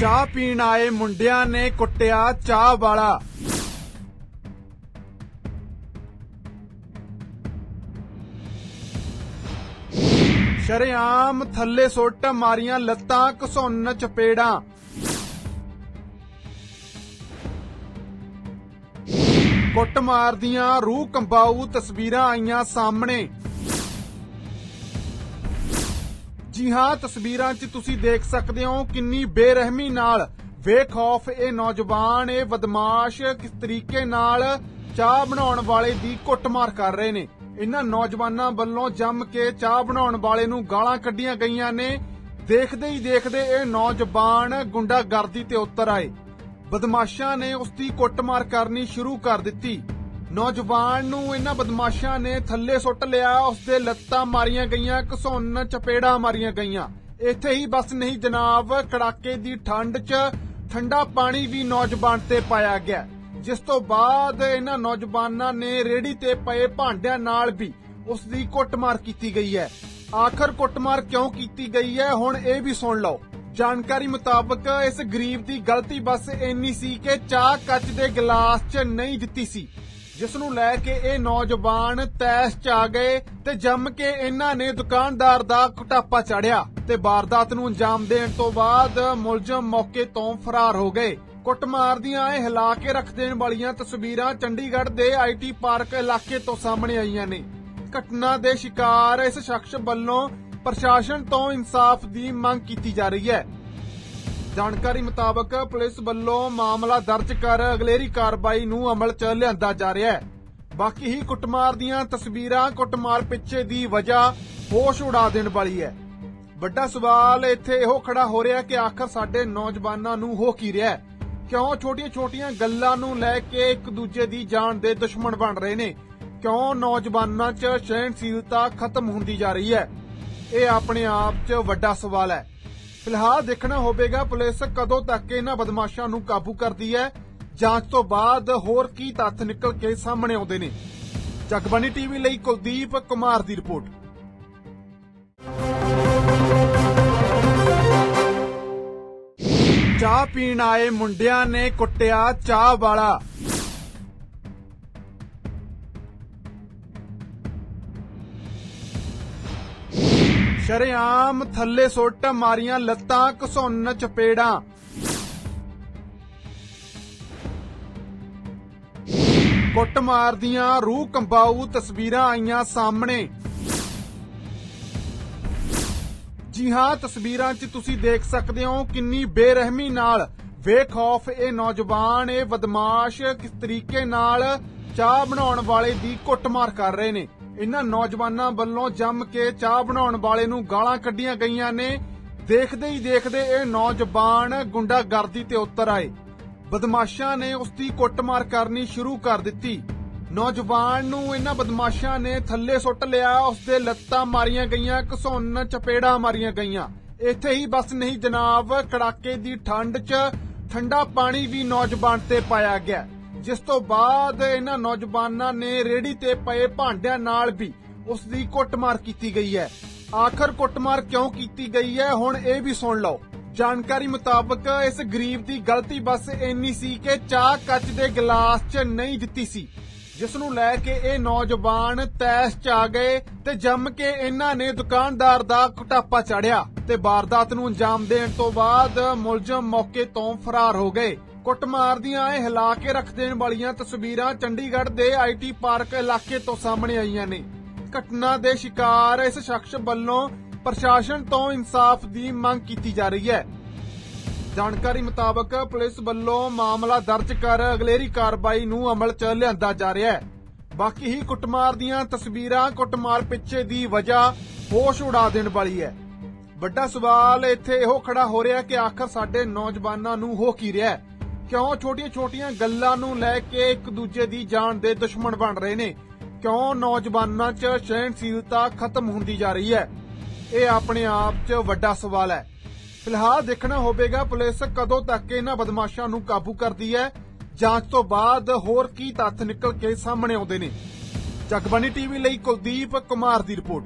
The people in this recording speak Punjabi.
ਚਾਹ ਪੀਣ ਆਏ ਮੁੰਡਿਆਂ ਨੇ ਕੁੱਟਿਆ ਚਾਹ ਵਾਲਾ। ਸ਼ਰੇਆਮ ਥੱਲੇ ਸੁੱਟ ਮਾਰੀਆਂ ਲੱਤਾਂ ਘਸੁੰਨ ਚਪੇੜਾਂ। ਕੁੱਟ ਮਾਰਦੀਆਂ ਰੂਹ ਕੰਬਾਊ ਤਸਵੀਰਾਂ ਆਈਆਂ ਸਾਹਮਣੇ। ਜੀ ਹਾਂ, ਤਸਵੀਰਾਂ 'ਚ ਤੁਸੀਂ ਦੇਖ ਸਕਦੇ ਹੋ ਕਿੰਨੀ ਬੇਰਹਿਮੀ ਨਾਲ। ਬੇਖੌਫ ਇਹ ਨੌਜਵਾਨ, ਇਹ ਬਦਮਾਸ਼ ਕਿਸ ਤਰੀਕੇ ਨਾਲ ਚਾਹ ਬਣਾਉਣ ਵਾਲੇ ਦੀ ਕੁੱਟਮਾਰ ਕਰ ਰਹੇ ਨੇ। ਇਹਨਾਂ ਨੌਜਵਾਨਾਂ ਵੱਲੋਂ ਜੰਮ ਕੇ ਚਾਹ ਬਣਾਉਣ ਵਾਲੇ ਨੂੰ ਗਾਲਾਂ ਕੱਢੀਆਂ ਗਈਆਂ ਨੇ। ਦੇਖਦੇ ਹੀ ਦੇਖਦੇ ਇਹ ਨੌਜਵਾਨ ਗੁੰਡਾਗਰਦੀ ਤੇ ਉਤਰ ਆਏ। ਬਦਮਾਸ਼ਾਂ ਨੇ ਉਸ ਦੀ ਕੁੱਟਮਾਰ ਕਰਨੀ ਸ਼ੁਰੂ ਕਰ ਦਿੱਤੀ। ਨੌਜਵਾਨ ਨੂੰ ਇਹਨਾਂ ਬਦਮਾਸ਼ਾਂ ਨੇ ਥੱਲੇ ਸੁੱਟ ਲਿਆ, ਉਸਦੇ ਲੱਤਾਂ ਮਾਰੀਆਂ ਗਈਆਂ ਘਸੁੰਨ ਚਪੇੜਾਂ ਮਾਰੀਆਂ ਗਈਆਂ। ਇੱਥੇ ਹੀ ਬਸ ਨਹੀਂ ਜਨਾਬ, ਕੜਾਕੇ ਦੀ ਠੰਡ 'ਚ ਠੰਡਾ ਪਾਣੀ ਵੀ ਨੌਜਵਾਨ ਤੇ ਪਾਇਆ ਗਿਆ। ਜਿਸ ਤੋਂ ਬਾਅਦ ਇਹਨਾਂ ਨੌਜਵਾਨਾਂ ਨੇ ਰੇੜੀ ਤੇ ਪਏ ਭਾਂਡਿਆਂ ਨਾਲ ਵੀ ਉਸ ਦੀ ਕੁੱਟਮਾਰ ਕੀਤੀ ਗਈ ਹੈ। ਆਖਰ ਕੁੱਟਮਾਰ ਕਿਉਂ ਕੀਤੀ ਗਈ ਹੈ, ਹੁਣ ਇਹ ਵੀ ਸੁਣ ਲਓ। ਜਾਣਕਾਰੀ ਮੁਤਾਬਕ ਇਸ ਗਰੀਬ ਦੀ ਗਲਤੀ ਬਸ ਇੰਨੀ ਸੀ ਕਿ ਚਾਹ ਕੱਚ ਦੇ ਗਲਾਸ 'ਚ ਨਹੀਂ ਦਿੱਤੀ ਸੀ। ਜਿਸ ਨੂੰ ਲੈ ਕੇ ਇਹ ਨੌਜਵਾਨ ਤੈਸ਼ 'ਚ ਆ ਗਏ ਤੇ ਜੰਮ ਕੇ ਇਹਨਾਂ ਨੇ ਦੁਕਾਨਦਾਰ ਦਾ ਕੁਟਾਪਾ ਚੜਿਆ ਤੇ ਵਾਰਦਾਤ ਨੂੰ ਅੰਜਾਮ ਦੇਣ ਤੋਂ ਬਾਅਦ ਮੁਲਜ਼ਮ ਮੌਕੇ ਤੋਂ ਫਰਾਰ ਹੋ ਗਏ। ਕੁੱਟਮਾਰ ਦੀਆਂ ਇਹ ਹਿਲਾ ਕੇ ਰੱਖ ਦੇਣ ਵਾਲੀਆਂ ਤਸਵੀਰਾਂ ਚੰਡੀਗੜ੍ਹ ਦੇ ਆਈਟੀ ਪਾਰਕ ਇਲਾਕੇ ਤੋਂ ਸਾਹਮਣੇ ਆਈਆਂ ਨੇ। ਘਟਨਾ ਦੇ ਸ਼ਿਕਾਰ ਇਸ ਸ਼ਖਸ ਵੱਲੋਂ ਪ੍ਰਸ਼ਾਸਨ ਤੋਂ ਇਨਸਾਫ ਦੀ ਮੰਗ ਕੀਤੀ ਜਾ ਰਹੀ ਹੈ। ਜਾਣਕਾਰੀ ਮੁਤਾਬਕ ਪੁਲਿਸ ਵੱਲੋਂ ਮਾਮਲਾ ਦਰਜ ਕਰ ਅਗਲੇਰੀ ਕਾਰਵਾਈ ਨੂੰ ਅਮਲ 'ਚ ਲਿਆਂਦਾ ਜਾ ਰਿਹਾ ਹੈ। ਬਾਕੀ ਹੀ ਕੁੱਟਮਾਰ ਦੀਆਂ ਤਸਵੀਰਾਂ ਕੁੱਟਮਾਰ ਪਿੱਛੇ ਦੀ ਵਜ੍ਹਾ ਹੋਸ਼ ਉਡਾ ਦੇਣ ਵਾਲੀ ਹੈ। ਵੱਡਾ ਸਵਾਲ ਇੱਥੇ ਇਹੋ ਖੜਾ ਹੋ ਰਿਹਾ ਕਿ ਆਖਰ ਸਾਡੇ ਨੌਜਵਾਨਾਂ ਨੂੰ ਹੋ ਕੀ ਰਿਹਾ ਹੈ? ਕਿਉਂ ਛੋਟੀਆਂ-ਛੋਟੀਆਂ ਗੱਲਾਂ ਨੂੰ ਲੈ ਕੇ ਇੱਕ ਦੂਜੇ ਦੀ ਜਾਨ ਦੇ ਦੁਸ਼ਮਣ ਬਣ ਰਹੇ ਨੇ? ਕਿਉਂ ਨੌਜਵਾਨਾਂ 'ਚ ਸਹਿਣਸ਼ੀਲਤਾ ਖਤਮ ਹੁੰਦੀ ਜਾ ਰਹੀ ਹੈ? ਇਹ ਆਪਣੇ ਆਪ 'ਚ ਵੱਡਾ ਸਵਾਲ ਹੈ। ਫਿਲਹਾਲ ਦੇਖਣਾ ਹੋਵੇਗਾ ਪੁਲਿਸ ਕਦੋਂ ਤੱਕ ਇਹਨਾਂ ਬਦਮਾਸ਼ਾਂ ਨੂੰ ਕਾਬੂ ਕਰਦੀ ਹੈ। ਜਾਂਚ ਤੋਂ ਬਾਅਦ ਹੋਰ ਕੀ ਤੱਥ ਨਿਕਲ ਕੇ ਸਾਹਮਣੇ ਆਉਂਦੇ ਨੇ। ਜਗਬਾਨੀ ਟੀਵੀ ਲਈ ਕੁਲਦੀਪ ਕੁਮਾਰ ਦੀ ਰਿਪੋਰਟ। ਚਾਹ ਪੀਣ ਆਏ ਮੁੰਡਿਆਂ ਨੇ ਕੁੱਟਿਆ ਚਾਹ ਵਾਲਾ। ਸ਼ਰੇਆਮ ਥੱਲੇ ਸੁੱਟ ਮਾਰੀਆਂ ਲੱਤਾਂ ਘਸੁੰਨ ਚਪੇੜਾਂ। ਕੁੱਟ ਮਾਰਦੀਆਂ ਰੂਹ ਕੰਬਾਊ ਤਸਵੀਰਾਂ ਆਈਆਂ ਸਾਹਮਣੇ। ਜੀ ਹਾਂ, ਤਸਵੀਰਾਂ 'ਚ ਤੁਸੀਂ ਦੇਖ ਸਕਦੇ ਹੋ ਕਿੰਨੀ ਬੇਰਹਿਮੀ ਨਾਲ। ਬੇਖੌਫ ਇਹ ਨੌਜਵਾਨ, ਇਹ ਬਦਮਾਸ਼ ਕਿਸ ਤਰੀਕੇ ਨਾਲ ਚਾਹ ਬਣਾਉਣ ਵਾਲੇ ਦੀ ਕੁੱਟਮਾਰ ਕਰ ਰਹੇ ਨੇ। ਇਹਨਾਂ ਨੌਜਵਾਨਾਂ ਵੱਲੋਂ ਜੰਮ ਕੇ ਚਾਹ ਬਣਾਉਣ ਵਾਲੇ ਨੂੰ ਗਾਲਾਂ ਕੱਢੀਆਂ ਗਈਆਂ ਨੇ। ਦੇਖਦੇ ਹੀ ਦੇਖਦੇ ਇਹ ਨੌਜਵਾਨ ਗੁੰਡਾਗਰਦੀ ਤੇ ਉਤਰ ਆਏ। ਬਦਮਾਸ਼ਾਂ ਨੇ ਉਸ ਦੀ ਕੁੱਟਮਾਰ ਕਰਨੀ ਸ਼ੁਰੂ ਕਰ ਦਿੱਤੀ। ਨੌਜਵਾਨ ਨੂੰ ਇਹਨਾਂ ਬਦਮਾਸ਼ਾਂ ਨੇ ਥੱਲੇ ਸੁੱਟ ਲਿਆ। ਉਸ ਦੇ ਲੱਤਾਂ ਮਾਰੀਆਂ ਗਈਆਂ, ਘਸੁੰਨ ਚਪੇੜਾਂ ਮਾਰੀਆਂ ਗਈਆਂ। ਇੱਥੇ ਹੀ ਬਸ ਨਹੀਂ ਜਨਾਬ, ਕੜਾਕੇ ਦੀ ਠੰਡ 'ਚ ਠੰਡਾ ਪਾਣੀ ਵੀ ਨੌਜਵਾਨ ਤੇ ਪਾਇਆ ਗਿਆ। ਜਿਸ ਤੋਂ ਬਾਅਦ ਇਹਨਾਂ ਨੌਜਵਾਨਾਂ ਨੇ ਰੇੜੀ ਤੇ ਪਏ ਭਾਂਡਿਆਂ ਨਾਲ ਵੀ ਉਸ ਦੀ ਕੁੱਟਮਾਰ ਕੀਤੀ ਗਈ ਹੈ। ਆਖਰ ਕੁੱਟਮਾਰ ਕਿਉਂ ਕੀਤੀ ਗਈ ਹੈ? ਹੁਣ ਇਹ ਵੀ ਸੁਣ ਲਓ। ਜਾਣਕਾਰੀ ਮੁਤਾਬਕ ਇਸ ਗਰੀਬ ਦੀ ਗਲਤੀ ਬਸ ਇੰਨੀ ਸੀ ਕਿ ਚਾਹ ਕੱਚ ਦੇ ਗਲਾਸ 'ਚ ਨਹੀਂ ਦਿੱਤੀ ਸੀ। ਜਿਸ ਨੂੰ ਲੈ ਕੇ ਇਹ ਨੌਜਵਾਨ ਤੈਸ਼ 'ਚ ਆ ਗਏ ਤੇ ਜੰਮ ਕੇ ਇਹਨਾਂ ਨੇ ਦੁਕਾਨਦਾਰ ਦਾ ਕੁਟਾਪਾ ਚੜਿਆ ਤੇ ਵਾਰਦਾਤ ਨੂੰ ਅੰਜਾਮ ਦੇਣ ਤੋਂ ਬਾਅਦ ਮੁਲਜ਼ਮ ਮੌਕੇ ਤੋਂ ਫਰਾਰ ਹੋ ਗਏ। ਕੁੱਟਮਾਰ ਦੀਆਂ ਇਹ ਹਿਲਾ ਕੇ ਰੱਖ ਦੇਣ ਵਾਲੀਆਂ ਤਸਵੀਰਾਂ ਚੰਡੀਗੜ੍ਹ ਦੇ ਆਈਟੀ ਪਾਰਕ ਇਲਾਕੇ ਤੋਂ ਸਾਹਮਣੇ ਆਈਆਂ ਨੇ। ਘਟਨਾ ਦੇ ਸ਼ਿਕਾਰ ਇਸ ਸ਼ਖਸ ਵੱਲੋਂ ਪ੍ਰਸ਼ਾਸਨ ਤੋਂ ਇਨਸਾਫ ਦੀ ਮੰਗ ਕੀਤੀ ਜਾ ਰਹੀ ਹੈ। ਜਾਣਕਾਰੀ ਮੁਤਾਬਕ ਪੁਲਿਸ ਵੱਲੋਂ ਮਾਮਲਾ ਦਰਜ ਕਰ ਅਗਲੇਰੀ ਕਾਰਵਾਈ ਨੂੰ ਅਮਲ 'ਚ ਲਿਆਂਦਾ ਜਾ ਰਿਹਾ ਹੈ। ਬਾਕੀ ਹੀ ਕੁੱਟਮਾਰ ਦੀਆਂ ਤਸਵੀਰਾਂ ਕੁੱਟਮਾਰ ਪਿੱਛੇ ਦੀ ਵਜ੍ਹਾ ਹੋਸ਼ ਉਡਾ ਦੇਣ ਵਾਲੀ ਹੈ। ਵੱਡਾ ਸਵਾਲ ਇੱਥੇ ਇਹੋ ਖੜਾ ਹੋ ਰਿਹਾ ਕਿ ਆਖਰ ਸਾਡੇ ਨੌਜਵਾਨਾਂ ਨੂੰ ਹੋ ਕੀ ਰਿਹਾ ਹੈ? ਕਿਉਂ ਛੋਟੀਆਂ-ਛੋਟੀਆਂ ਗੱਲਾਂ ਨੂੰ ਲੈ ਕੇ ਇੱਕ ਦੂਜੇ ਦੀ ਜਾਨ ਦੇ ਦੁਸ਼ਮਣ ਬਣ ਰਹੇ ਨੇ? ਕਿਉਂ ਨੌਜਵਾਨਾਂ 'ਚ ਸਹਿਣਸ਼ੀਲਤਾ ਖਤਮ ਹੁੰਦੀ ਜਾ ਰਹੀ ਹੈ? ਇਹ ਆਪਣੇ ਆਪ 'ਚ ਵੱਡਾ ਸਵਾਲ ਹੈ। ਫਿਲਹਾਲ ਦੇਖਣਾ ਹੋਵੇਗਾ ਪੁਲਿਸ ਕਦੋਂ ਤੱਕ ਇਹਨਾਂ ਬਦਮਾਸ਼ਾਂ ਨੂੰ ਕਾਬੂ ਕਰਦੀ ਹੈ। ਜਾਂਚ ਤੋਂ ਬਾਅਦ ਹੋਰ ਕੀ ਤੱਥ ਨਿਕਲ ਕੇ ਸਾਹਮਣੇ ਆਉਂਦੇ ਨੇ। ਜਗਬਾਨੀ ਟੀਵੀ ਲਈ ਕੁਲਦੀਪ ਕੁਮਾਰ ਦੀ ਰਿਪੋਰਟ।